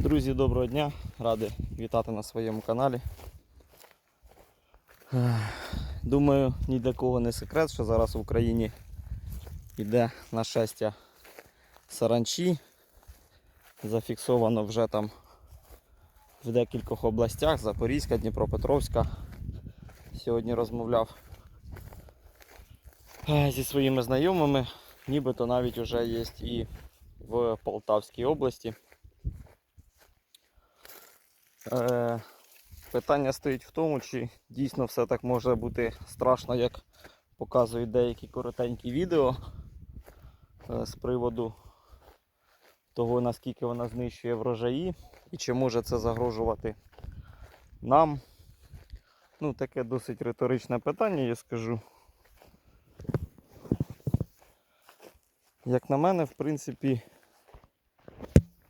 Друзі, доброго дня! Радий вітати на своєму каналі. Думаю, ні для кого не секрет, що зараз в Україні йде нашестя саранчі. Зафіксовано вже там в декількох областях Запорізька, Дніпропетровська. Сьогодні розмовляв е, зі своїми знайомими, нібито навіть вже є і в Полтавській області. Е, питання стоїть в тому, чи дійсно все так може бути страшно, як показують деякі коротенькі відео е, з приводу того, наскільки вона знищує врожаї і чи може це загрожувати нам. Ну, таке досить риторичне питання, я скажу. Як на мене, в принципі,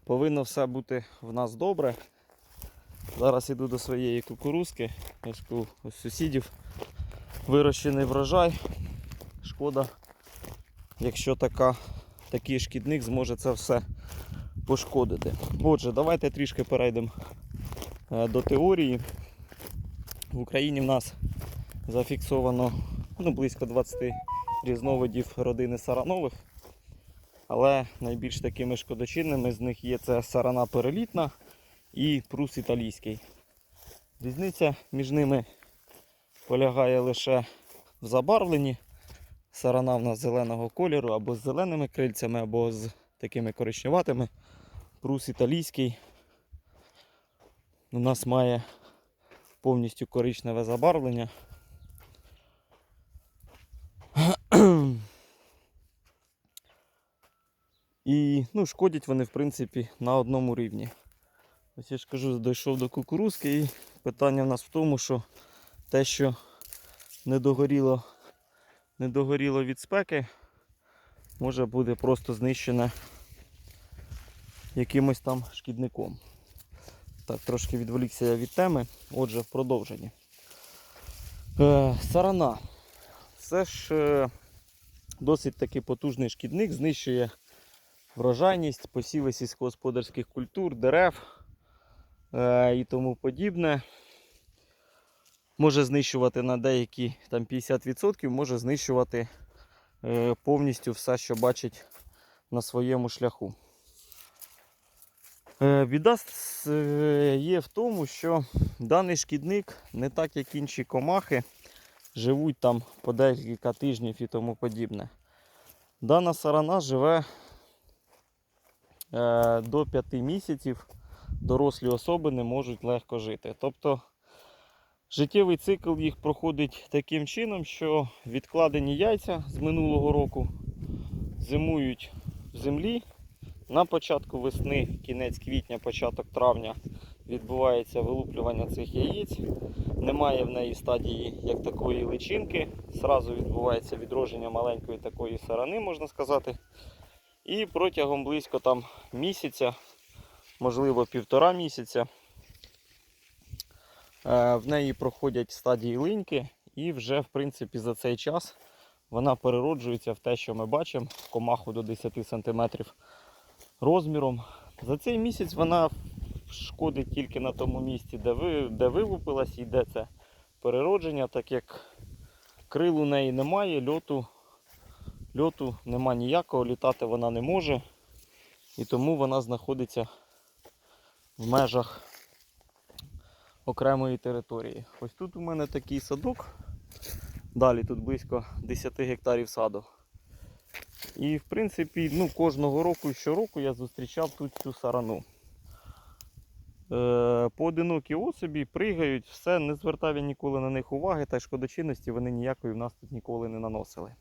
повинно все бути в нас добре. Зараз іду до своєї кукурузки. У сусідів вирощений врожай. Шкода, якщо така, такий шкідник зможе це все пошкодити. Отже, давайте трішки перейдемо е, до теорії. В Україні в нас зафіксовано ну, близько 20 різновидів родини саранових. Але найбільш такими шкодочинними з них є це сарана перелітна і прус італійський. Різниця між ними полягає лише в забарвленні. Сарана в нас зеленого кольору або з зеленими крильцями, або з такими коричневатими. Прус італійський у нас має повністю коричневе забарвлення. І ну, шкодять вони, в принципі, на одному рівні. Ось я ж кажу, дійшов до кукурузки і питання в нас в тому, що те, що не догоріло, не догоріло від спеки, може буде просто знищене якимось там шкідником. Так, трошки відволікся я від теми. Отже, в продовженні. Е, сарана. Це ж е, досить таки потужний шкідник, знищує врожайність, посіви сільськогосподарських культур, дерев і тому подібне. Може знищувати на деякі там 50%, може знищувати е, повністю все, що бачить на своєму шляху. Е, Біда е, є в тому, що даний шкідник, не так як інші комахи, живуть там по декілька тижнів і тому подібне. Дана сарана живе е, до 5 місяців, дорослі особи не можуть легко жити. Тобто життєвий цикл їх проходить таким чином, що відкладені яйця з минулого року зимують в землі. На початку весни, кінець квітня, початок травня відбувається вилуплювання цих яєць. Немає в неї стадії як такої личинки. Зразу відбувається відродження маленької такої сарани, можна сказати. І протягом близько там місяця, можливо півтора місяця, е, в неї проходять стадії линьки, і вже в принципі за цей час вона перероджується в те, що ми бачимо, комаху до 10 см розміром. За цей місяць вона шкодить тільки на тому місці, де, ви, де вилупилась, і йде це переродження, так як крил у неї немає, льоту, льоту нема ніякого, літати вона не може. І тому вона знаходиться в межах окремої території. Ось тут у мене такий садок. Далі тут близько 10 гектарів саду. І в принципі, ну, кожного року і щороку я зустрічав тут цю сарану. Е, поодинокі особі пригають, все, не звертав я ніколи на них уваги, та шкодочинності вони ніякої в нас тут ніколи не наносили.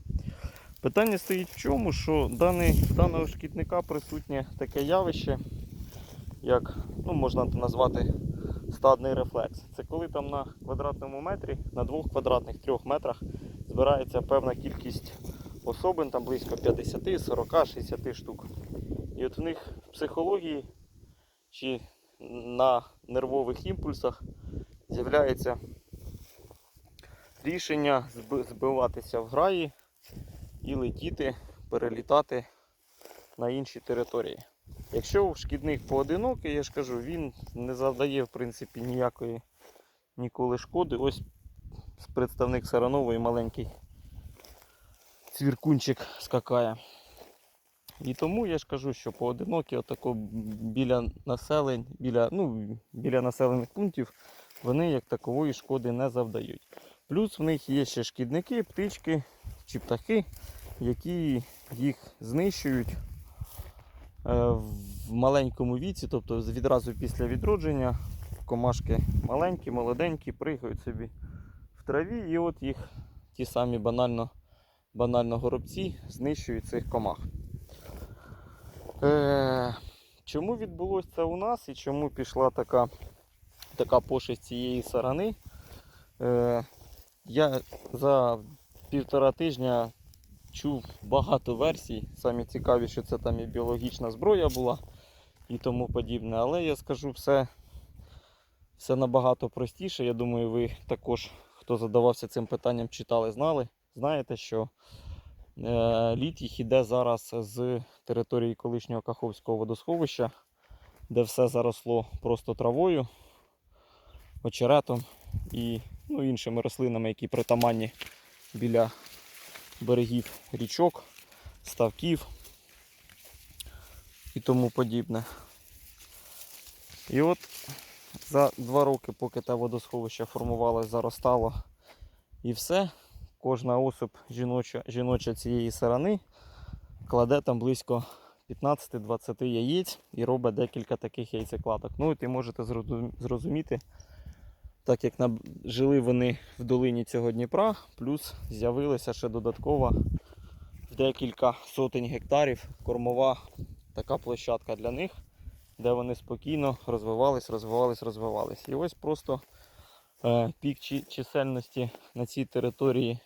Питання стоїть в чому, що даний, даного шкідника присутнє таке явище, як ну, можна назвати стадний рефлекс. Це коли там на квадратному метрі, на двох квадратних трьох метрах збирається певна кількість особин, там близько 50, 40, 60 штук. І от в них в психології чи на нервових імпульсах з'являється рішення збиватися в граї і летіти, перелітати на інші території. Якщо шкідник поодинокий, я ж кажу, він не завдає в принципі ніякої ніколи шкоди. Ось представник Саранової маленький цвіркунчик скакає. І тому я ж кажу, що поодинокі отако біля населень, біля, ну, біля населених пунктів вони як такової шкоди не завдають. Плюс в них є ще шкідники, птички чи птахи, які їх знищують в маленькому віці, тобто відразу після відродження комашки маленькі, молоденькі, пригають собі в траві, і от їх ті самі банально, банально горобці знищують цих комах. Е, чому відбулося це у нас і чому пішла така, така пошесть цієї сарани? Е, я за півтора тижня чув багато версій. Самі цікаві, що це там і біологічна зброя була і тому подібне. Але я скажу все, все набагато простіше. Я думаю, ви також, хто задавався цим питанням, читали, знали. Знаєте, що е, лід їх іде зараз з території колишнього Каховського водосховища, де все заросло просто травою, очеретом і ну, іншими рослинами, які притаманні біля берегів річок, ставків і тому подібне. І от за два роки, поки те водосховище формувалось, заростало і все, кожна особь жіноча, жіноча цієї сарани кладе там близько 15-20 яєць і робить декілька таких яйцекладок. Ну, і можете зрозуміти, так як жили вони в долині цього Дніпра, плюс з'явилася ще додатково в декілька сотень гектарів кормова така площадка для них, де вони спокійно розвивались, розвивались, розвивались. І ось просто е, пік чисельності на цій території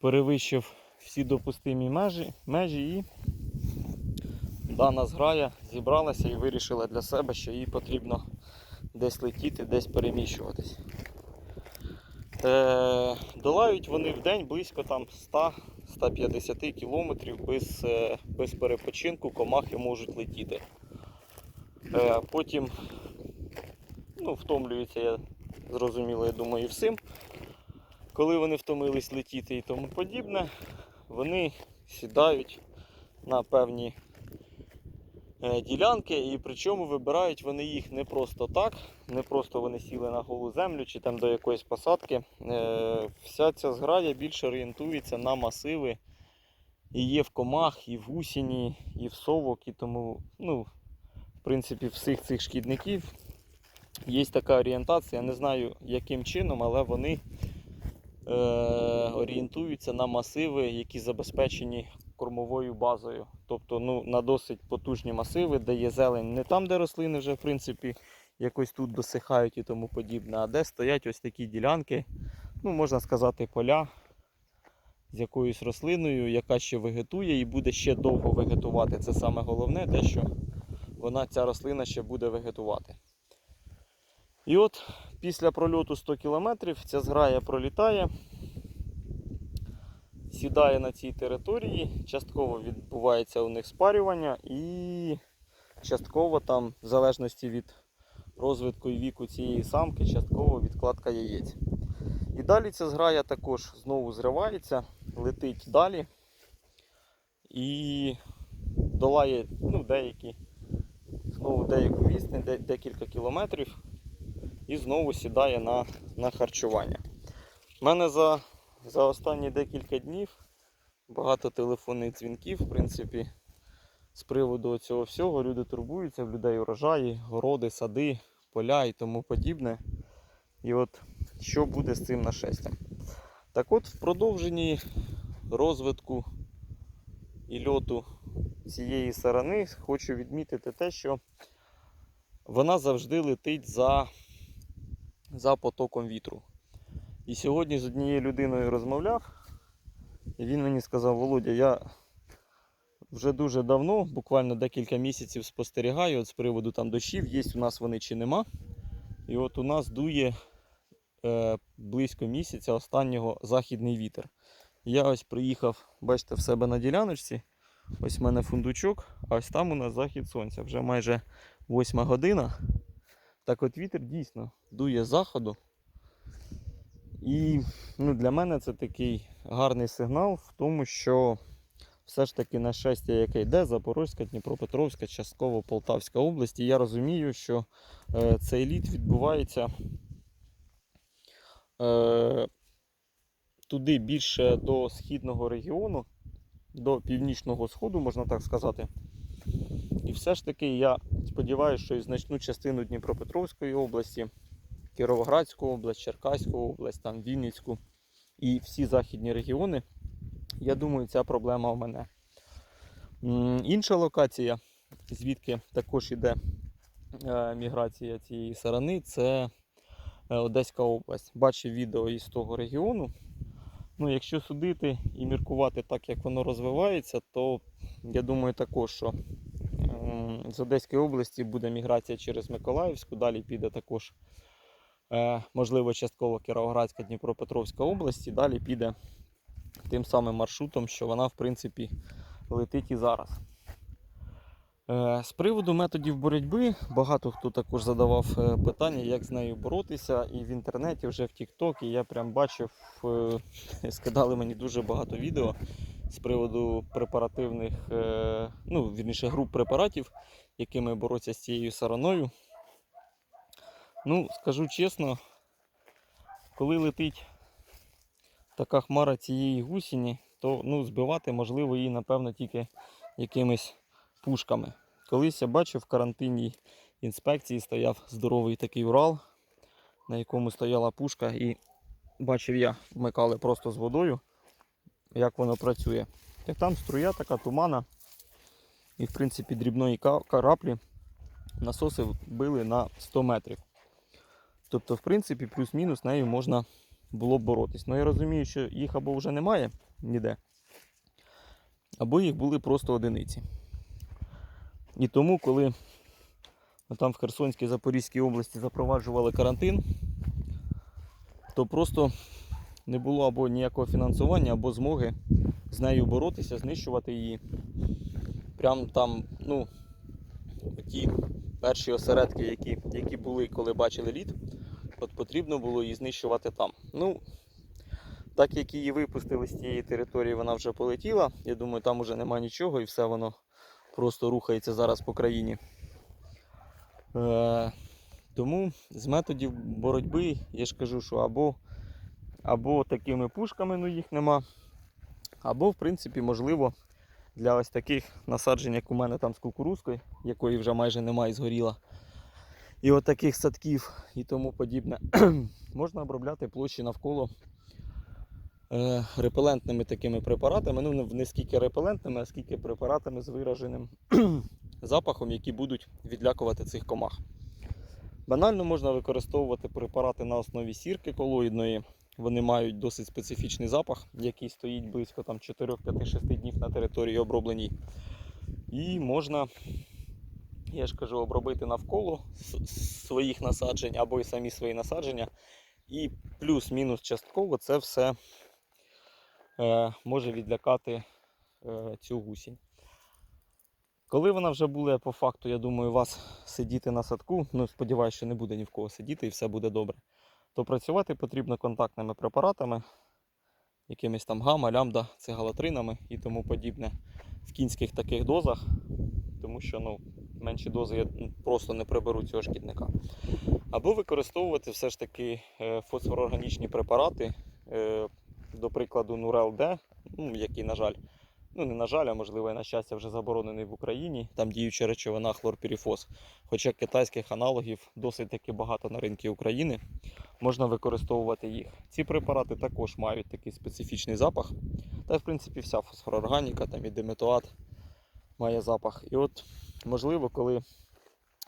перевищив всі допустимі межі, межі і дана зграя зібралася і вирішила для себе, що їй потрібно десь летіти, десь переміщуватись. Е, долають вони в день близько там 100-150 кілометрів без, е, без перепочинку комахи можуть летіти. Е, потім ну, втомлюються, я зрозуміло, я думаю, всім. Коли вони втомились летіти і тому подібне, вони сідають на певні ділянки, і причому вибирають вони їх не просто так, не просто вони сіли на голу землю чи там до якоїсь посадки. Е, Вся ця зграя більше орієнтується на масиви. І є в комах, і в гусіні, і в совок, і тому, ну, в принципі, всіх цих шкідників є така орієнтація. Не знаю яким чином, але вони е, орієнтуються на масиви, які забезпечені кормовою базою. Тобто ну, на досить потужні масиви, де є зелень не там, де рослини вже в принципі якось тут досихають і тому подібне, а де стоять ось такі ділянки, ну можна сказати, поля з якоюсь рослиною, яка ще вегетує і буде ще довго вегетувати. Це саме головне, те, що вона, ця рослина ще буде вегетувати. І от після прольоту 100 км ця зграя пролітає, сідає на цій території, частково відбувається у них спарювання і частково там, в залежності від розвитку і віку цієї самки, частково відкладка яєць. І далі ця зграя також знову зривається, летить далі і долає ну, деякі, знову деяку де- декілька кілометрів і знову сідає на, на харчування. У мене за, за останні декілька днів багато телефонних дзвінків, в принципі, з приводу цього всього. Люди турбуються, в людей урожаї, городи, сади, поля і тому подібне. І от що буде з цим нашестям? Так от, в продовженні розвитку і льоту цієї сарани хочу відмітити те, що вона завжди летить за за потоком вітру. І сьогодні з однією людиною розмовляв, і він мені сказав, Володя, я вже дуже давно, буквально декілька місяців спостерігаю от з приводу там дощів, є у нас вони чи нема. І от у нас дує е, близько місяця останнього західний вітер. Я ось приїхав, бачите, в себе на діляночці. Ось в мене фундучок, а ось там у нас захід сонця. Вже майже 8 година. Так от вітер дійсно дує з заходу. І ну, для мене це такий гарний сигнал в тому, що все ж таки нашестя, яке йде, Запорозька, Дніпропетровська, частково Полтавська область. І я розумію, що е, цей лід відбувається е, туди більше до східного регіону, до північного сходу, можна так сказати. І все ж таки я сподіваюся, що і значну частину Дніпропетровської області, Кіровоградську область, Черкаську область, там Вінницьку і всі західні регіони, я думаю, ця проблема у мене. Інша локація, звідки також іде е, міграція цієї сарани, це е, Одеська область. Бачив відео із того регіону. Ну, якщо судити і міркувати так, як воно розвивається, то я думаю також, що з Одеської області буде міграція через Миколаївську, далі піде також, можливо, частково Кіровоградська, Дніпропетровська область, і далі піде тим самим маршрутом, що вона, в принципі, летить і зараз. Е, З приводу методів боротьби багато хто також задавав е, питання, як з нею боротися. І в інтернеті, вже в TikTok, і я прям бачив, е, скидали мені дуже багато відео з приводу препаративних, е, ну, вірніше, груп препаратів, якими боротися з цією сараною. Ну, скажу чесно, коли летить така хмара цієї гусіні, то ну, збивати можливо її, напевно, тільки якимись пушками. Колись я бачив в карантинній інспекції стояв здоровий такий Урал, на якому стояла пушка, і бачив я, вмикали просто з водою, як воно працює. Так там струя така тумана, і в принципі дрібної ка- караплі насоси били на 100 метрів. Тобто, в принципі, плюс-мінус нею можна було б боротись. Ну я розумію, що їх або вже немає ніде, або їх були просто одиниці. І тому, коли там в Херсонській Запорізькій області запроваджували карантин, то просто не було або ніякого фінансування, або змоги з нею боротися, знищувати її. Прям там, ну, ті перші осередки, які, які були, коли бачили лід, от потрібно було її знищувати там. Ну, так як її випустили з тієї території, вона вже полетіла. Я думаю, там вже нема нічого і все воно просто рухається зараз по країні. Е, тому з методів боротьби я ж кажу, що або, або такими пушками, ну їх нема, або, в принципі, можливо, для ось таких насаджень, як у мене там з кукурузкою, якої вже майже немає і згоріла. І от садків і тому подібне, можна обробляти площі навколо е, репелентними такими препаратами. Ну, не скільки репелентними, а скільки препаратами з вираженим запахом, які будуть відлякувати цих комах. Банально можна використовувати препарати на основі сірки колоїдної. Вони мають досить специфічний запах, який стоїть близько там, 4-5-6 днів на території обробленій. І можна, я ж кажу, обробити навколо своїх насаджень або й самі свої насадження. І плюс-мінус частково це все е, може відлякати е, цю гусінь. Коли вона вже буде по факту, я думаю, у вас сидіти на садку, ну сподіваюся, що не буде ні в кого сидіти і все буде добре, то працювати потрібно контактними препаратами, якимись там гамма, лямбда, цигалатринами і тому подібне в кінських таких дозах, тому що ну, менші дози я просто не приберу цього шкідника. Або використовувати все ж таки е, фосфороорганічні препарати, е, до прикладу, Нурел Д, ну, який, на жаль, ну не на жаль, а можливо і на щастя вже заборонений в Україні. Там діюча речовина хлорпірифос. Хоча китайських аналогів досить таки багато на ринку України, можна використовувати їх. Ці препарати також мають такий специфічний запах. Та в принципі вся фосфорорганіка, там і диметоат має запах. І от, можливо, коли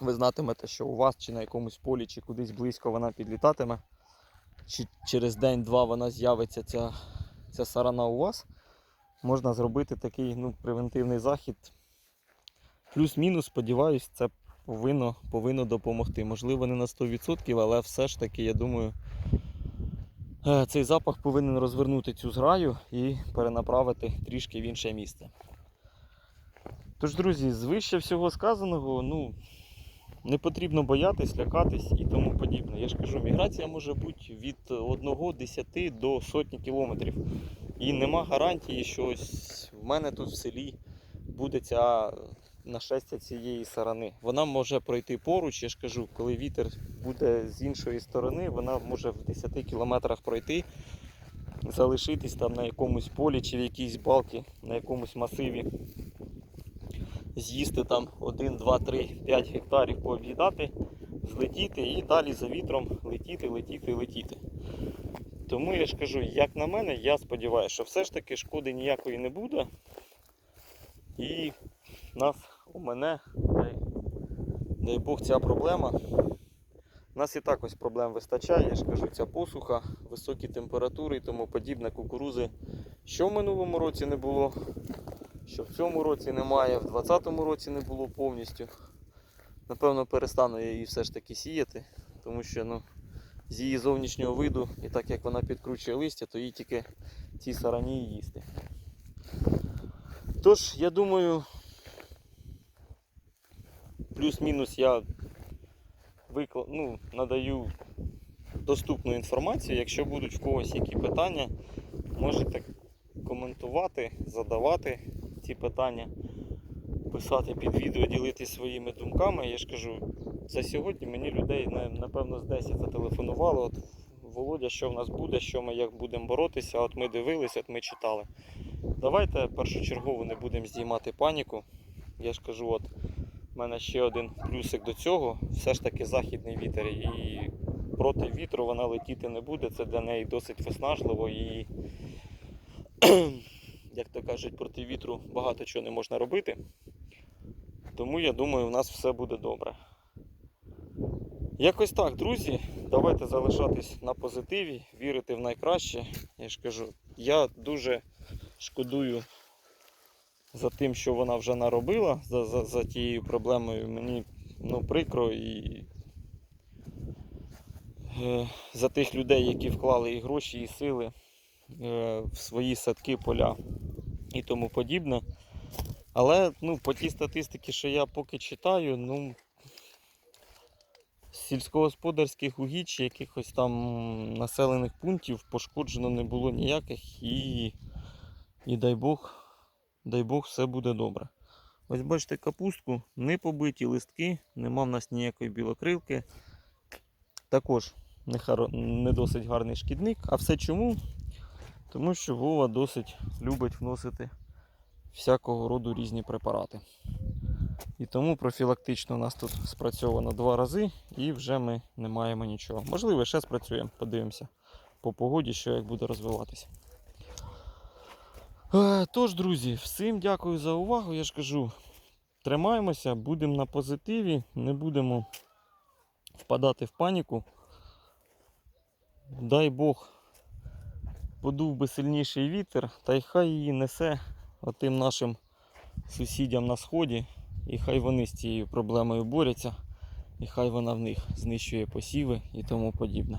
ви знатимете, що у вас чи на якомусь полі, чи кудись близько вона підлітатиме, чи через день-два вона з'явиться ця, ця сарана у вас, можна зробити такий ну, превентивний захід. Плюс-мінус, сподіваюсь, це повинно, повинно допомогти. Можливо, не на 100%, але все ж таки, я думаю, е, цей запах повинен розвернути цю зграю і перенаправити трішки в інше місце. Тож, друзі, з вище всього сказаного, ну, не потрібно боятись, лякатись і тому подібне. Я ж кажу, міграція може бути від 1-10 до сотні кілометрів. І нема гарантії, що ось в мене тут в селі буде ця нашестя цієї сарани. Вона може пройти поруч, я ж кажу, коли вітер буде з іншої сторони, вона може в 10 кілометрах пройти, залишитись там на якомусь полі чи в якійсь балці, на якомусь масиві з'їсти там 1, 2, 3, 5 гектарів пооб'їдати, злетіти і далі за вітром летіти, летіти, летіти. Тому я ж кажу, як на мене, я сподіваюся, що все ж таки шкоди ніякої не буде. І нас у мене, дай, дай Бог, ця проблема. У нас і так ось проблем вистачає, я ж кажу, ця посуха, високі температури і тому подібне кукурузи, що в минулому році не було, що в цьому році немає, в 2020 році не було повністю. Напевно, перестану я її все ж таки сіяти, тому що ну, з її зовнішнього виду, і так як вона підкручує листя, то їй тільки ці сарані їсти. Тож, я думаю, плюс-мінус я викла... ну, надаю доступну інформацію. Якщо будуть в когось які питання, можете коментувати, задавати ці питання, писати під відео, ділитися своїми думками. Я ж кажу, за сьогодні мені людей напевно з 10 зателефонувало. От Володя, що в нас буде, що ми як будемо боротися, от ми дивилися, от ми читали. Давайте першочергово не будемо здіймати паніку. Я ж кажу, от в мене ще один плюсик до цього. Все ж таки західний вітер і проти вітру вона летіти не буде. Це для неї досить виснажливо і, як то кажуть, проти вітру багато чого не можна робити. Тому я думаю, у нас все буде добре. Якось так, друзі. Давайте залишатись на позитиві, вірити в найкраще. Я ж кажу, я дуже шкодую за тим, що вона вже наробила, за, за, за тією проблемою. Мені ну, прикро і е, за тих людей, які вклали і гроші, і сили е, в свої садки, поля і тому подібне. Але ну, по тій статистиці, що я поки читаю, ну, сільськогосподарських угідь чи якихось там населених пунктів пошкоджено не було ніяких і, і дай Бог, дай Бог, все буде добре. Ось бачите капустку, не побиті листки, нема в нас ніякої білокрилки. Також не, досить гарний шкідник. А все чому? Тому що Вова досить любить вносити всякого роду різні препарати. І тому профілактично у нас тут спрацьовано два рази і вже ми не маємо нічого. Можливо, ще спрацюємо, подивимося по погоді, що як буде розвиватися. Е, Тож, друзі, всім дякую за увагу. Я ж кажу, тримаємося, будемо на позитиві, не будемо впадати в паніку. Дай Бог, подув би сильніший вітер, та й хай її несе отим нашим сусідям на сході. І хай вони з цією проблемою борються, і хай вона в них знищує посіви і тому подібне.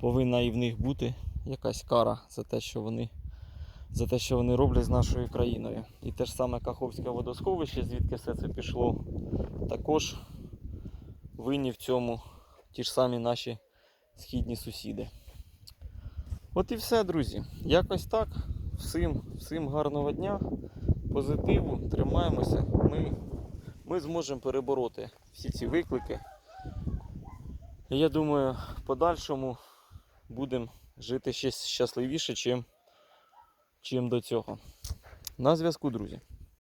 Повинна і в них бути якась кара за те, що вони, за те, що вони роблять з нашою країною. І те ж саме Каховське водосховище, звідки все це пішло, також винні в цьому ті ж самі наші східні сусіди. От і все, друзі. Якось так. Всім, всім гарного дня позитиву, тримаємося. Ми, ми зможемо перебороти всі ці виклики. Я думаю, в подальшому будемо жити ще щасливіше, чим, чим до цього. На зв'язку, друзі.